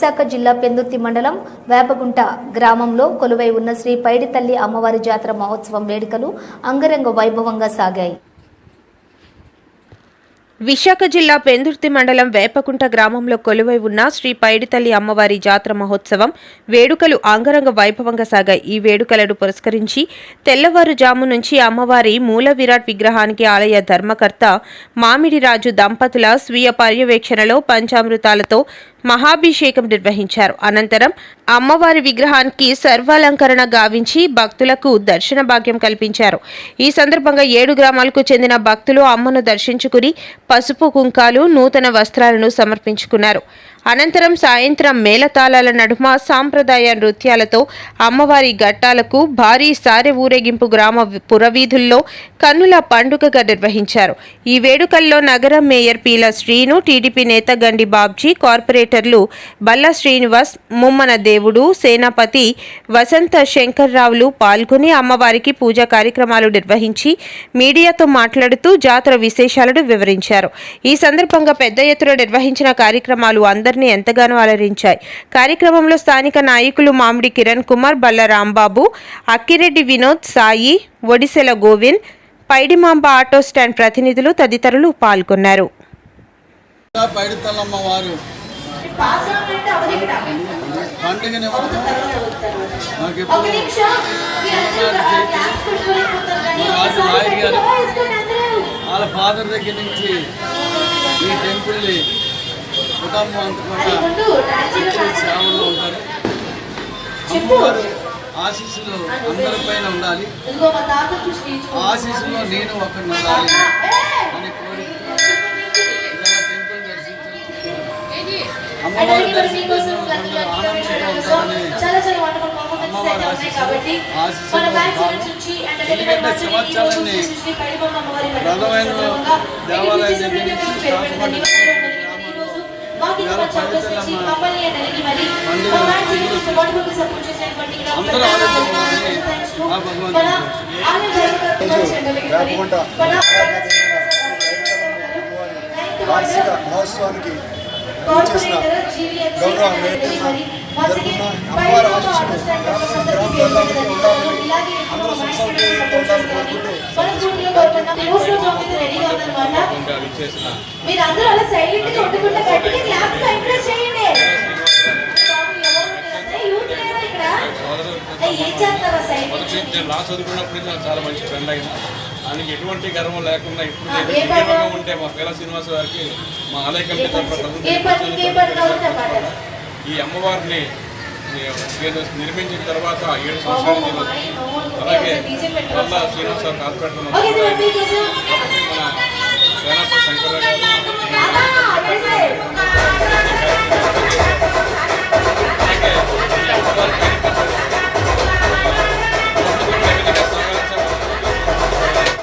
విశాఖ జిల్లా పెందుర్తి మండలం వేపగుంట గ్రామంలో కొలువై ఉన్న శ్రీ పైడితల్లి అమ్మవారి జాతర మహోత్సవం వేడుకలు అంగరంగ వైభవంగా సాగాయి. విశాఖ జిల్లా పెందుర్తి మండలం వేపకుంట గ్రామంలో కొలువై ఉన్న శ్రీ పైడితల్లి అమ్మవారి జాతర మహోత్సవం వేడుకలు అంగరంగ వైభవంగా సాగాయి. ఈ వేడుకలను పురస్కరించి తెల్లవారుజాము నుంచి అమ్మవారి మూల విరాట్ విగ్రహానికి ఆలయ ధర్మకర్త మామిడిరాజు దంపతుల స్వీయ పర్యవేక్షణలో పంచామృతాలతో మహాభిషేకం నిర్వహించారు. అనంతరం అమ్మవారి విగ్రహానికి సర్వాలంకరణ గావించి భక్తులకు దర్శన భాగ్యం కల్పించారు. ఈ సందర్భంగా ఏడు గ్రామాలకు చెందిన భక్తులు అమ్మను దర్శించుకుని పసుపు కుంకాలు నూతన వస్త్రాలను సమర్పించుకున్నారు. అనంతరం సాయంత్రం మేళతాళాల నడుమ సాంప్రదాయ నృత్యాలతో అమ్మవారి ఘట్టాలకు భారీ సారె ఊరేగింపు గ్రామ పురవీధుల్లో కన్నుల పండుగగా నిర్వహించారు. ఈ వేడుకల్లో నగరం మేయర్ పీల శ్రీను టీడీపీ నేత గండి బాబ్జీ కార్పొరేటర్లు బల్లా శ్రీనివాస్ ముమ్మన దేవుడు సేనాపతి వసంత శంకర్రావులు పాల్గొని అమ్మవారికి పూజా కార్యక్రమాలు నిర్వహించి మీడియాతో మాట్లాడుతూ జాతర విశేషాలను వివరించారు. ఈ సందర్భంగా పెద్ద ఎత్తున నిర్వహించిన కార్యక్రమాలు అందరినీ ఎంతగానో అలరించాయి. కార్యక్రమంలో స్థానిక నాయకులు మామిడి కిరణ్ కుమార్ బల్ల రాంబాబు అక్కిరెడ్డి వినోద్ సాయి ఒడిసెల గోవింద్ పైడిమాంబ ఆటో స్టాండ్ ప్రతినిధులు తదితరులు పాల్గొన్నారు. వాళ్ళ ఫాదర్ దగ్గర నుంచి ఈ టెంపుల్ని కుటుంబం అంతకుండా సేవలో ఉంటారు. అమ్మవారు ఆశీస్సులు అందరిపైన ఉండాలి. ఆశీస్సులో నేను ఉండాలి. అని అమ్మవారి ఆనందంగా ఉంటారని అమ్మవారి ఆశీస్సులు ఎందుకంటే ప్రధానమైన దేవాలయం దగ్గర నుంచి భగవంతుడు వేపకుంట వార్షిక మహోత్సవానికి మీరందరూ అలా సైలెంట్గా ఉండకుండా సైలెంట్ నేను లా చదువుకున్నప్పుడు నాకు చాలా మంచి ఫ్రెండ్ అయినా ఆయనకి ఎటువంటి గర్వం లేకుండా ఇప్పుడు నేను ఉంటే మా పిల్ల శ్రీనివాస గారికి మా ఆలయ కమిటీ ఈ అమ్మవారిని నేను నిర్మించిన తర్వాత ఏడు సంవత్సరాల అలాగే వల్ల శ్రీనివాస కార్పొరేటర్ మన